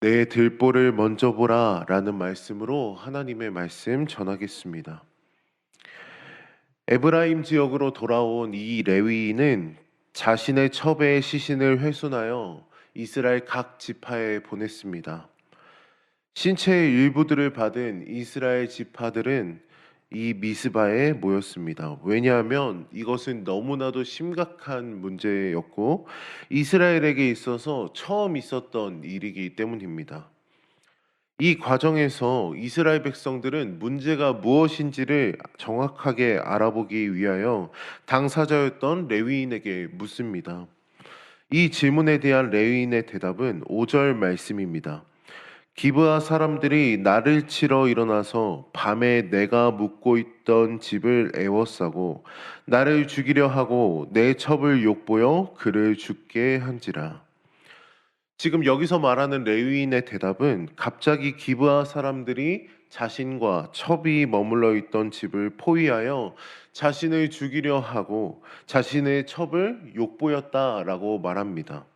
내 들보를 먼저 보라 라는 말씀으로 하나님의 말씀 전하겠습니다. 에브라임 지역으로 돌아온 이 레위인은 자신의 첩의 시신을 훼손하여 이스라엘 각 지파에 보냈습니다. 신체의 일부들을 받은 이스라엘 지파들은 이 미스바에 모였습니다. 왜냐하면 이것은 너무나도 심각한 문제였고 이스라엘에게 있어서 처음 있었던 일이기 때문입니다. 이 과정에서 이스라엘 백성들은 문제가 무엇인지를 정확하게 알아보기 위하여 당사자였던 레위인에게 묻습니다. 이 질문에 대한 레위인의 대답은 5절 말씀입니다. 기브아 사람들이 나를 치러 일어나서 밤에 내가 묵고 있던 집을 애워싸고 나를 죽이려 하고 내 첩을 욕보여 그를 죽게 한지라. 지금 여기서 말하는 레위인의 대답은 갑자기 기브아 사람들이 자신과 첩이 머물러 있던 집을 포위하여 자신을 죽이려 하고 자신의 첩을 욕보였다라고 말합니다.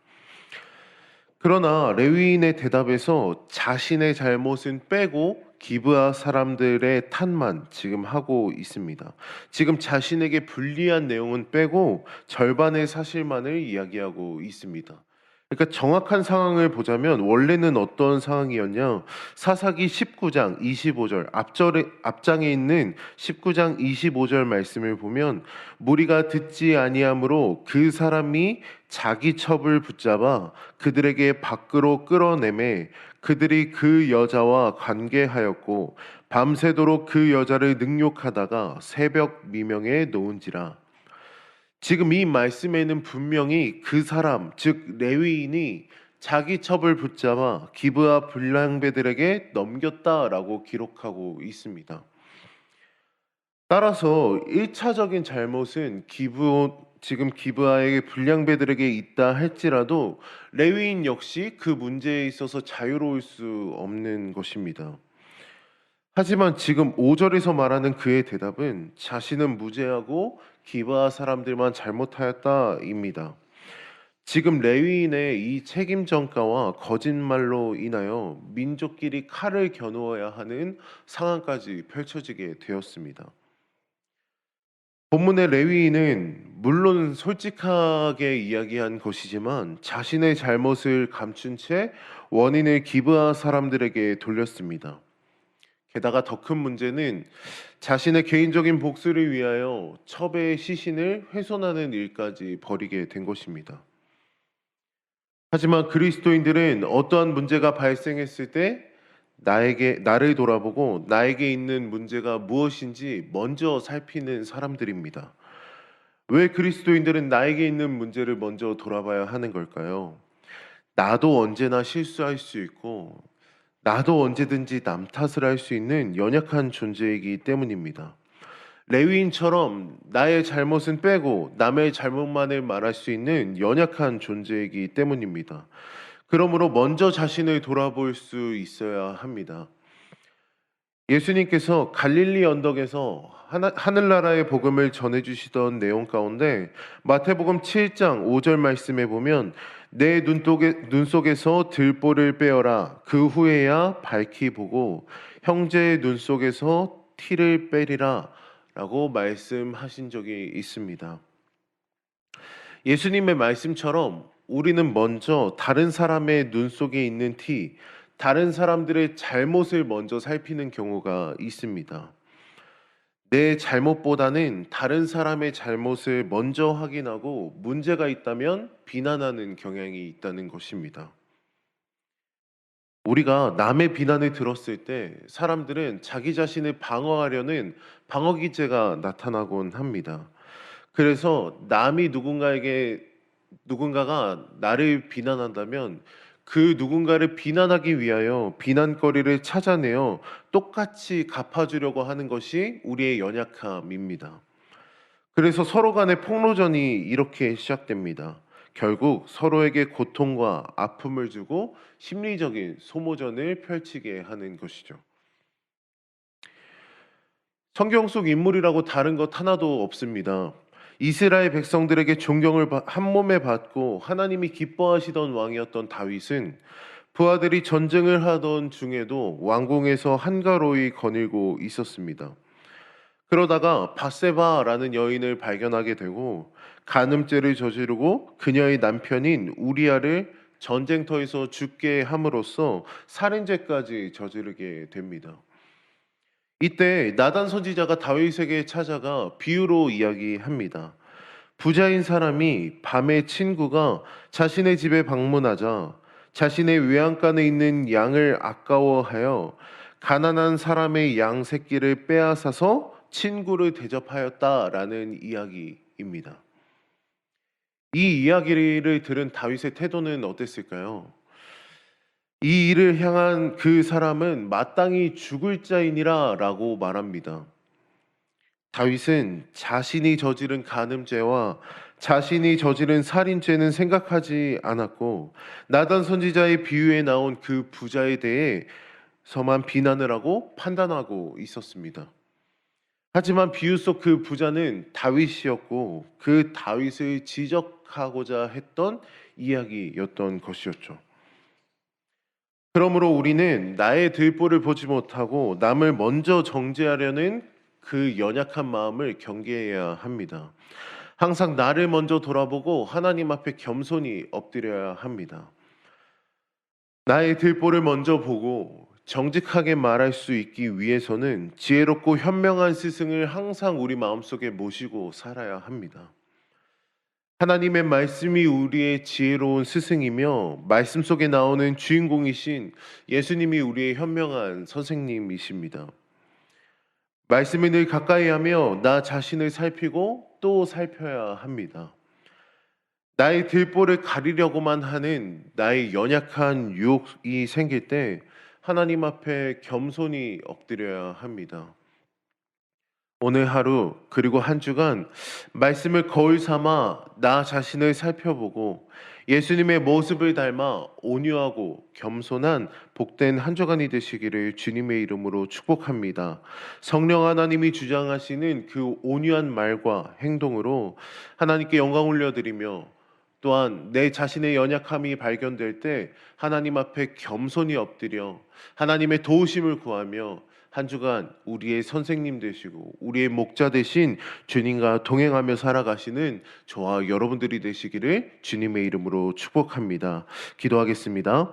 그러나 레위인의 대답에서 자신의 잘못은 빼고 기브아 사람들의 탓만 지금 하고 있습니다. 지금 자신에게 불리한 내용은 빼고 절반의 사실만을 이야기하고 있습니다. 그러니까 정확한 상황을 보자면 원래는 어떤 상황이었냐? 사사기 19장 25절 앞절에 앞장에 있는 19장 25절 말씀을 보면 무리가 듣지 아니하므로 그 사람이 자기 첩을 붙잡아 그들에게 밖으로 끌어내매 그들이 그 여자와 관계하였고 밤새도록 그 여자를 능욕하다가 새벽 미명에 놓은지라 지금 이 말씀에는 분명히 그 사람, 즉 레위인이 자기 첩을 붙잡아 기브아 불량배들에게 넘겼다라고 기록하고 있습니다. 따라서 1차적인 잘못은 기브 지금 기브아의 불량배들에게 있다 할지라도 레위인 역시 그 문제에 있어서 자유로울 수 없는 것입니다. 하지만 지금 5절에서 말하는 그의 대답은 자신은 무죄하고 기브아 사람들만 잘못하였다입니다. 지금 레위인의 이 책임 전가와 거짓말로 인하여 민족끼리 칼을 겨누어야 하는 상황까지 펼쳐지게 되었습니다. 본문의 레위인은 물론 솔직하게 이야기한 것이지만 자신의 잘못을 감춘 채 원인을 기브아 사람들에게 돌렸습니다. 게다가 더 큰 문제는 자신의 개인적인 복수를 위하여 첩의 시신을 훼손하는 일까지 벌이게 된 것입니다. 하지만 그리스도인들은 어떠한 문제가 발생했을 때 나에게 나를 돌아보고 나에게 있는 문제가 무엇인지 먼저 살피는 사람들입니다. 왜 그리스도인들은 나에게 있는 문제를 먼저 돌아봐야 하는 걸까요? 나도 언제나 실수할 수 있고 나도 언제든지 남 탓을 할 수 있는 연약한 존재이기 때문입니다. 레위인처럼 나의 잘못은 빼고 남의 잘못만을 말할 수 있는 연약한 존재이기 때문입니다. 그러므로 먼저 자신을 돌아볼 수 있어야 합니다. 예수님께서 갈릴리 언덕에서 하늘나라의 복음을 전해주시던 내용 가운데 마태복음 7장 5절 말씀에 보면 내 눈독에, 눈 속에서 들보를 빼어라. 그 후에야 밝히 보고 형제의 눈 속에서 티를 빼리라. 라고 말씀하신 적이 있습니다. 예수님의 말씀처럼 우리는 먼저 다른 사람의 눈 속에 있는 티, 다른 사람들의 잘못을 먼저 살피는 경우가 있습니다. 내 잘못보다는 다른 사람의 잘못을 먼저 확인하고 문제가 있다면 비난하는 경향이 있다는 것입니다. 우리가 남의 비난을 들었을 때 사람들은 자기 자신을 방어하려는 방어 기제가 나타나곤 합니다. 그래서 남이 누군가에게 누군가가 나를 비난한다면 그 누군가를 비난하기 위하여 비난거리를 찾아내어 똑같이 갚아주려고 하는 것이 우리의 연약함입니다. 그래서 서로 간의 폭로전이 이렇게 시작됩니다. 결국 서로에게 고통과 아픔을 주고 심리적인 소모전을 펼치게 하는 것이죠. 성경 속 인물이라고 다른 것 하나도 없습니다. 이스라엘 백성들에게 존경을 한 몸에 받고 하나님이 기뻐하시던 왕이었던 다윗은 부하들이 전쟁을 하던 중에도 왕궁에서 한가로이 거닐고 있었습니다. 그러다가 바세바라는 여인을 발견하게 되고 간음죄를 저지르고 그녀의 남편인 우리아를 전쟁터에서 죽게 함으로써 살인죄까지 저지르게 됩니다. 이때 나단 선지자가 다윗에게 찾아가 비유로 이야기합니다. 부자인 사람이 밤에 친구가 자신의 집에 방문하자 자신의 외양간에 있는 양을 아까워하여 가난한 사람의 양 새끼를 빼앗아서 친구를 대접하였다라는 이야기입니다. 이 이야기를 들은 다윗의 태도는 어땠을까요? 이 일을 향한 그 사람은 마땅히 죽을 자이니라라고 말합니다. 다윗은 자신이 저지른 간음죄와 자신이 저지른 살인죄는 생각하지 않았고 나단 선지자의 비유에 나온 그 부자에 대해서만 비난을 하고 판단하고 있었습니다. 하지만 비유 속 그 부자는 다윗이었고 그 다윗을 지적하고자 했던 이야기였던 것이었죠. 그러므로 우리는 나의 들보를 보지 못하고 남을 먼저 정죄하려는 그 연약한 마음을 경계해야 합니다. 항상 나를 먼저 돌아보고 하나님 앞에 겸손히 엎드려야 합니다. 나의 들보를 먼저 보고 정직하게 말할 수 있기 위해서는 지혜롭고 현명한 스승을 항상 우리 마음속에 모시고 살아야 합니다. 하나님의 말씀이 우리의 지혜로운 스승이며 말씀 속에 나오는 주인공이신 예수님이 우리의 현명한 선생님이십니다. 말씀을 늘 가까이 하며 나 자신을 살피고 또 살펴야 합니다. 나의 들보를 가리려고만 하는 나의 연약한 유혹이 생길 때 하나님 앞에 겸손히 엎드려야 합니다. 오늘 하루 그리고 한 주간 말씀을 거울 삼아 나 자신을 살펴보고 예수님의 모습을 닮아 온유하고 겸손한 복된 한 주간이 되시기를 주님의 이름으로 축복합니다. 성령 하나님이 주장하시는 그 온유한 말과 행동으로 하나님께 영광 올려드리며 또한 내 자신의 연약함이 발견될 때 하나님 앞에 겸손히 엎드려 하나님의 도우심을 구하며 한 주간 우리의 선생님 되시고 우리의 목자 되신 주님과 동행하며 살아가시는 저와 여러분들이 되시기를 주님의 이름으로 축복합니다. 기도하겠습니다.